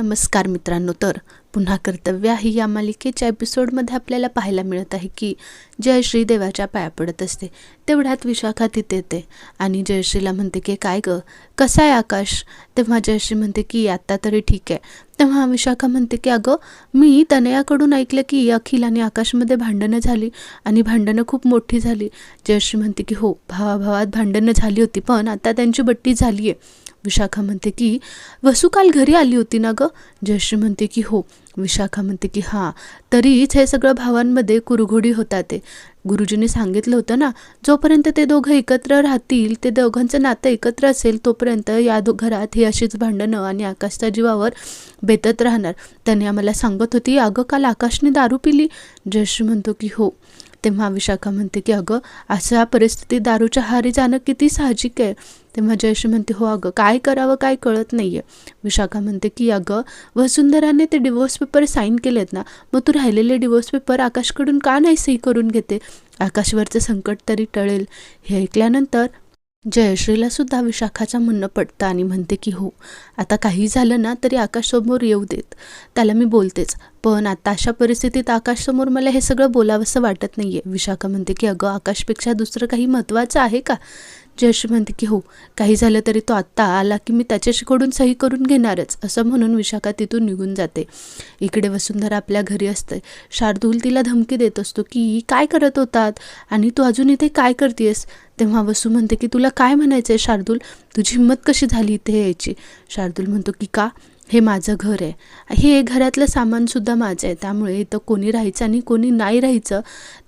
नमस्कार मित्रांनो तर पुन्हा कर्तव्य आहे या मालिकेच्या एपिसोडमध्ये आपल्याला पाहायला मिळत आहे की जयश्री देवाच्या पाया पडत असते तेवढ्यात विशाखा तिथे येते आणि जयश्रीला म्हणते की काय गं कसा आहे आकाश? तेव्हा जयश्री म्हणते की आत्ता तरी ठीक आहे. तेव्हा विशाखा म्हणते की अगं मी तनयाकडून ऐकलं की अखिल आणि आकाशमध्ये भांडणं झाली आणि भांडणं खूप मोठी झाली. जयश्री म्हणते की हो भावाभावात भांडणं झाली होती पण आता त्यांची बट्टी झाली आहे विशाखा म्हणते की वसू काल घरी आली होती ना गं? जयश्री म्हणते की हो. विशाखा म्हणते की हां. तरीच हे सगळं भावांमध्ये कुरघोडी होता ते. गुरुजींनी सांगितलं होतं ना जोपर्यंत ते दोघं एकत्र राहतील ते दोघांचं नातं एकत्र असेल तोपर्यंत या दो घरात ही अशीच भांडणं आणि आकाशच्या जीवावर बेतत राहणार. त्याने आम्हाला सांगत होती अगं काल आकाशने दारू पिली. जयश्री म्हणतो की हो. तेव्हा विशाखा म्हणते की अगं अशा परिस्थितीत दारूच्या हारी जाणं किती साहजिक आहे. तेव्हा जयश्री म्हणते हो अगं काय करावं काय कळत नाही आहे विशाखा म्हणते की अगं वसुंधराने ते डिवोर्स पेपर साईन केलेत ना मग तू राहिलेले डिवोर्स पेपर आकाशकडून का नाही सही करून घेते? आकाशवरचं संकट तरी टळेल. हे ऐकल्यानंतर जयश्रीला सुद्धा विशाखाचं म्हणणं पडतं आणि म्हणते की हो आता काही झालं ना तरी आकाशसमोर येऊ देत. त्याला मी बोलतेच. पण आता अशा परिस्थितीत आकाशसमोर मला हे सगळं बोलावंसं वाटत नाही आहे विशाखा म्हणते की अगं आकाशपेक्षा दुसरं काही महत्त्वाचं आहे का? जयशी म्हणते की हो काही झालं तरी तो आत्ता आला की मी त्याच्याशीकडून सही करून घेणारच असं म्हणून विशाखा तिथून निघून जाते. इकडे वसुंधरा आपल्या घरी असते. शार्दूल तिला धमकी देत असतो की काय करत होतात? आणि तू अजून इथे काय करतेस तेव्हा वसू म्हणते की तुला काय म्हणायचं आहे शार्दूल? तुझी हिंमत कशी झाली इथे यायची? शार्दूल म्हणतो की का? हे माझं घर आहे. हे घरातलं सामानसुद्धा माझं आहे. त्यामुळे इथं कोणी राहायचं आणि कोणी नाही राहायचं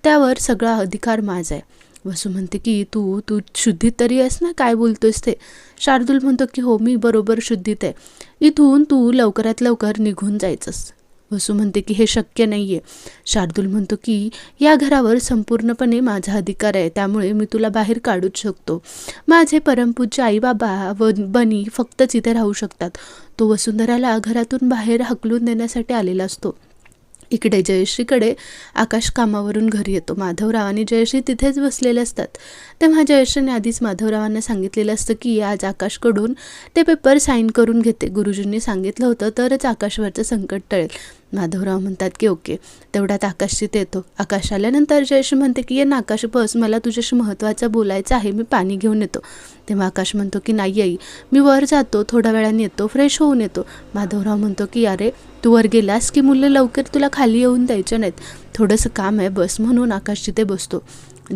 त्यावर सगळा अधिकार माझा आहे. वसू म्हणते की तू तू शुद्धीत तरी आहेस ना? काय बोलतोयस ते? शार्दूल म्हणतो की हो मी बरोबर शुद्धीत आहे. इथून तू लवकरात लवकर निघून जायचंस. वसू म्हणते की हे शक्य नाही आहे शार्दूल म्हणतो की या घरावर संपूर्णपणे माझा अधिकार आहे. त्यामुळे मी तुला बाहेर काढूच शकतो. माझे परमपूज्य आई बाबा व बनी फक्तच इथे राहू शकतात. तो वसुंधराला घरातून बाहेर हकलून देण्यासाठी आलेला असतो. इकडे जयश्रीकडे आकाश कामावरून घरी येतो. माधवराव आणि जयश्री तिथेच बसलेले असतात. तेव्हा जयश्रीने आधीच माधवरावांना सांगितलेलं असतं की आज आकाशकडून ते पेपर साईन करून घेते. गुरुजींनी सांगितलं होतं तरच आकाशवरचं संकट टळेल. माधवराव म्हणतात की ओके तेवढ्यात आकाश तिथे येतो. आकाश आल्यानंतर जयशी म्हणते की ये ना आकाश बस मला तुझ्याशी महत्त्वाचं बोलायचं आहे मी पाणी घेऊन येतो. तेव्हा आकाश म्हणतो की नाही आई मी वर जातो थोड्या वेळाने येतो फ्रेश होऊन येतो. माधवराव म्हणतो की अरे तू वर गेलास की मुलं लवकर तुला खाली येऊन द्यायचे नाहीत. थोडंसं काम आहे बस म्हणून आकाश तिथे बसतो.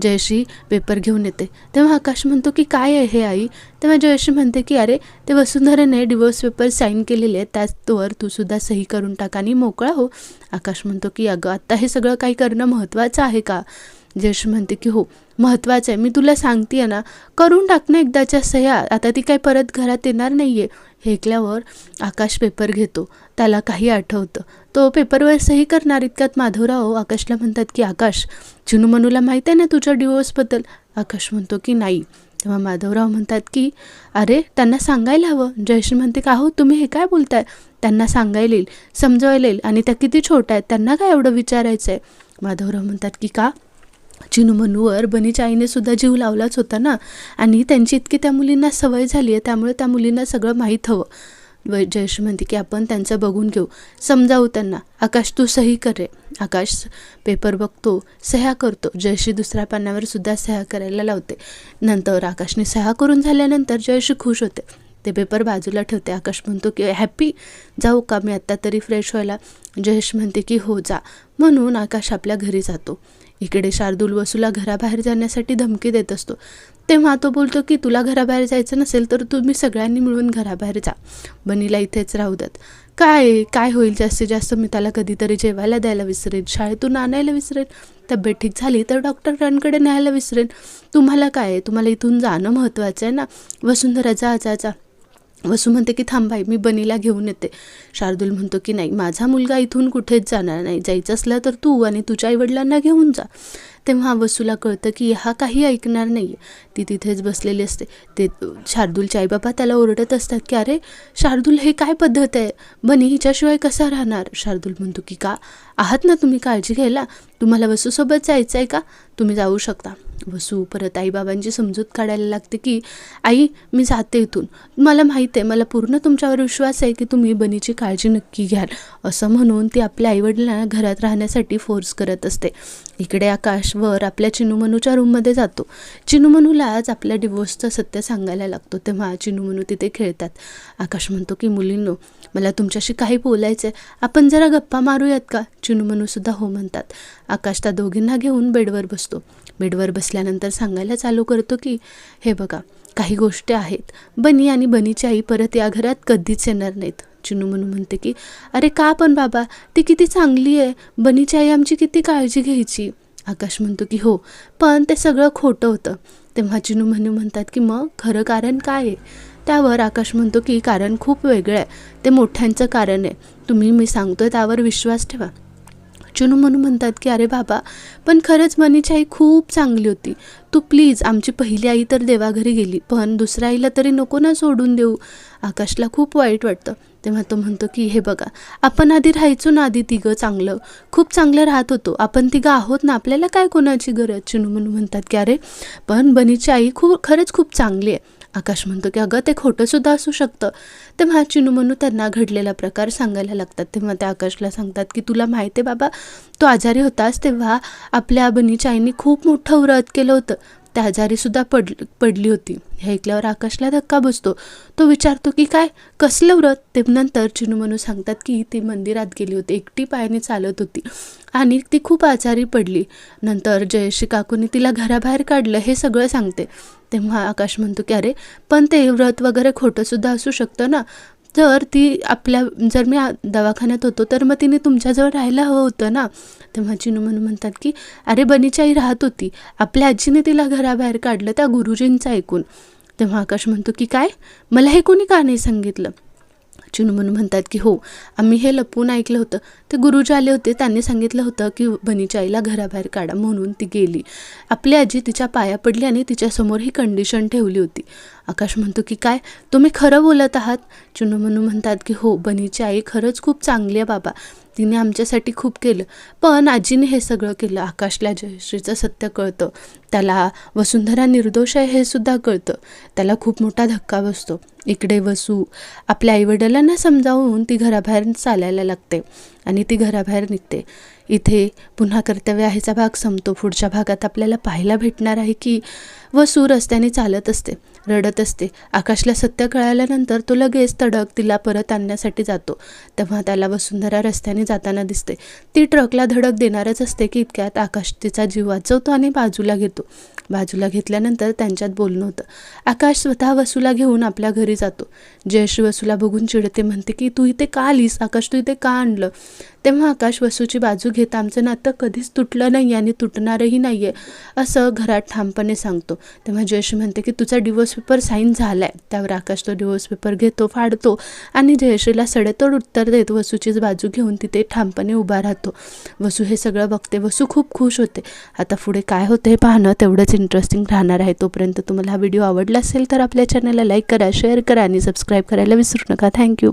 जयश्री पेपर घेऊन येते. तेव्हा आकाश म्हणतो की काय आहे हे आई? तेव्हा जयश्री म्हणते की अरे ते वसुंधरेने डिवोर्स पेपर साईन केलेले आहेत. त्याचवर तू सुद्धा सही करून टाक आणि मोकळा हो. आकाश म्हणतो की अगं आत्ता हे सगळं काही करणं महत्त्वाचं आहे का? जयश्री म्हणते की हो महत्त्वाचं आहे. मी तुला सांगते ना करून टाक ना एकदाच्या सह्या. आता ती काय परत घरात येणार नाही आहे हे ऐकल्यावर आकाश पेपर घेतो. त्याला काही आठवतं. तो पेपरवर सही करणार इतक्यात माधवराव आकाशला म्हणतात की आकाश चिनूमनूला माहीत आहे ना तुझ्या डिवोर्सबद्दल आकाश म्हणतो की नाही. तेव्हा माधवराव म्हणतात की अरे त्यांना सांगायला हवं. जयश्री म्हणते का हो तुम्ही हे काय बोलताय? त्यांना सांगायला येईल समजवायला येईल. आणि त्या किती छोट्या आहेत त्यांना काय एवढं विचारायचं आहे माधवराव म्हणतात की का? चिनूमनूवर बनीच्या आईने सुद्धा जीव लावलाच होता ना. आणि त्यांची इतकी त्या मुलींना सवय झाली आहे त्यामुळे त्या मुलींना सगळं माहीत हवं. व जयश म्हणते की आपण त्यांचं बघून घेऊ. समजावू त्यांना. आकाश तू सही करे आकाश पेपर बघतो सह्या करतो. जयशी दुसऱ्या पानावर सुद्धा सह्या करायला लावते. नंतर आकाशने सह्या करून झाल्यानंतर जयशी खुश होते. ते पेपर बाजूला ठेवते. आकाश म्हणतो की हॅपी जाऊ का? मी आत्ता तरी फ्रेश व्हायला. जयेश म्हणते की हो जा. म्हणून आकाश आपल्या घरी जातो. इकडे शार्दूल वसूला घराबाहेर जाण्यासाठी धमकी देत असतो. तेव्हा तो बोलतो की तुला घराबाहेर जायचं नसेल तर तुम्ही सगळ्यांनी मिळून घराबाहेर जा. बनीला इथेच राहू देत. काय काय होईल जास्तीत जास्त? मी त्याला कधीतरी जेवायला द्यायला विसरेन. शाळेतून आणायला विसरेन. तब्येत ठीक झाली तर डॉक्टरांकडे न्यायला विसरेन. तुम्हाला काय आहे? तुम्हाला इथून जाणं महत्त्वाचं आहे ना? वसुंधरा जा जा जा. वसू म्हणते की थांबाई मी बनीला घेऊन येते. शार्दूल म्हणतो की नाही माझा मुलगा इथून कुठेच जाणार नाही. जायचं असलं तर तू आणि तुझ्या आईवडिलांना घेऊन जा. तेव्हा वसूला कळतं की हा काही ऐकणार नाही ती तिथेच बसलेली असते. ते शार्दूलचे आईबाबा त्याला ओरडत असतात की अरे शार्दूल हे काय पद्धत आहे? बनी हिच्याशिवाय कसा राहणार? शार्दूल म्हणतो की का? आहात ना तुम्ही काळजी घ्यायला? तुम्हाला वसूसोबत जायचं आहे का? तुम्ही जाऊ शकता. वसू परत आईबाबांची समजूत काढायला लागते की आई मी जाते इथून. मला माहीत आहे मला पूर्ण तुमच्यावर विश्वास आहे की तुम्ही बनीची काळजी नक्की घ्याल. असं म्हणून ती आपल्या आईवडिलांना घरात राहण्यासाठी फोर्स करत असते. इकडे आकाशवर आपल्या चिनूमनूच्या रूममध्ये जातो. चिनूमनूला आज आपल्या डिवोर्सचं सत्य सांगायला लागतो. तेव्हा चिनूमनू तिथे खेळतात. आकाश म्हणतो की मुलींनो मला तुमच्याशी काही बोलायचं आहे आपण जरा गप्पा मारूयात का? चिनूमनूसुद्धा हो म्हणतात. आकाश त्या दोघींना घेऊन बेडवर बसतो. बेडवर बसल्यानंतर सांगायला चालू करतो की हे बघा काही गोष्टी आहेत. बनी आणि बनीची आई परत या घरात कधीच येणार नाहीत. चिनू म्हणू म्हणते की अरे का पण बाबा? ती किती चांगली आहे. बनीची आई आमची किती काळजी घ्यायची. आकाश म्हणतो की हो पण ते सगळं खोटं होतं. तेव्हा चिनू म्हणू म्हणतात की मग खरं कारण काय आहे? त्यावर आकाश म्हणतो की कारण खूप वेगळं आहे. ते मोठ्यांचं कारण आहे. तुम्ही मी सांगतोय त्यावर विश्वास ठेवा. चुनू म्हणू म्हणतात की अरे बाबा पण खरंच मनीची आई खूप चांगली होती. तू प्लीज आमची पहिली आई तर देवाघरी गेली पण दुसऱ्या आईला तरी नको ना सोडून देऊ. आकाशला खूप वाईट वाटतं. तेव्हा तो म्हणतो की हे बघा आपण आधी राहायचो ना आधी तिघं चांगलं. खूप चांगलं राहत होतो. आपण तिघं आहोत ना आपल्याला काय कोणाची गरज? चिनू म्हणून म्हणतात की अरे पण बनीची आई खूप खरंच खूप चांगली आहे. आकाश म्हणतो की अगं ते खोटंसुद्धा असू शकतं. तेव्हा चिनूमनू त्यांना घडलेला प्रकार सांगायला लागतात. तेव्हा त्या आकाशला सांगतात की तुला माहिती आहे बाबा तो आजारी होतास तेव्हा आपल्या बनीच्या आईने खूप मोठं व्रत केलं होतं. त्या आजारीसुद्धा पड पडली होती. हे ऐकल्यावर आकाशला धक्का बसतो. तो विचारतो की काय? कसलं व्रत? ते नंतर चिनूमनू सांगतात की ती मंदिरात गेली होती. एकटी पायाने चालत होती. आणि ती खूप आजारी पडली. नंतर जयश्री काकूने तिला घराबाहेर काढलं. हे सगळं सांगते. तेव्हा आकाश म्हणतो की अरे पण ते व्रत वगैरे खोटंसुद्धा असू शकतं ना? जर ती आपल्या जर मी दवाखान्यात होतो तर मग तिने तुमच्याजवळ राहायला हवं होतं ना? तेव्हा चिनू म्हणून म्हणतात की अरे बनीची आई राहत होती. आपल्या आजीने तिला घराबाहेर काढलं त्या गुरुजींचं ऐकून. तेव्हा आकाश म्हणतो की काय? मला हे कोणी का नाही सांगितलं? चिनू म्हणून म्हणतात की हो आम्ही हे लपून ऐकलं होतं. ते गुरुजी आले होते त्यांनी सांगितलं होतं की बनीच्या आईला घराबाहेर काढा म्हणून ती गेली. आपली आजी तिच्या पाया पडली आणि तिच्यासमोर ही कंडिशन ठेवली होती. आकाश म्हणतो की काय? तुम्ही खरं बोलत आहात? चुनू म्हणू म्हणतात की हो बनीची आई खरंच खूप चांगली आहे बाबा. तिने आमच्यासाठी खूप केलं. पण आजीने हे सगळं केलं. आकाशला जयश्रीचं सत्य कळतं. त्याला वसुंधरा निर्दोष आहे हे सुद्धा कळतं. त्याला खूप मोठा धक्का बसतो. इकडे वसू आपल्या आईवडिलांना समजावून ती घराबाहेर चालायला लागते आणि ती घराबाहेर निघते. इथे पुन्हा कर्तव्य आहेचा भाग संपतो. पुढच्या भागात आपल्याला पाहायला भेटणार आहे की वसू रस्त्याने चालत असते. रडत असते. आकाशला सत्य कळाल्यानंतर तो लगेच तडक तिला परत आणण्यासाठी जातो. तेव्हा त्याला वसुंधरा रस्त्याने जाताना दिसते. ती ट्रकला धडक देणारच असते की इतक्यात आकाश तिचा जीव वाचवतो आणि बाजूला घेतो. बाजूला घेतल्यानंतर त्यांच्यात बोलणं होतं. आकाश स्वतः वसूला घेऊन आपल्या घरी जातो. जयश्री वसूला बघून चिडते म्हणते की तू इथे का आलीस? आकाश तू इथे का आणलं? तेव्हा आकाश वसूची बाजू घेत आमचं नातं कधीच तुटलं नाही आणि तुटणारही नाही आहे असं घरात ठामपणे सांगतो. तेव्हा जयश्री म्हणते की तुझा डिवोर्स पेपर साईन झाला आहे त्यावर आकाश तो डिवोर्स पेपर घेतो फाडतो आणि जयश्रीला सडेतोड उत्तर देत वसूचीच बाजू घेऊन तिथे ठामपणे उभा राहतो. वसू हे सगळं बघते. वसू खूप खुश होते. आता पुढे काय होतं हे पाहणं तेवढंच इंटरेस्टिंग राहणार आहे. तोपर्यंत तुम्हाला हा व्हिडिओ आवडला असेल तर आपल्या चॅनलला लाईक करा शेअर करा आणि सबस्क्राईब करायला विसरू नका. थँक्यू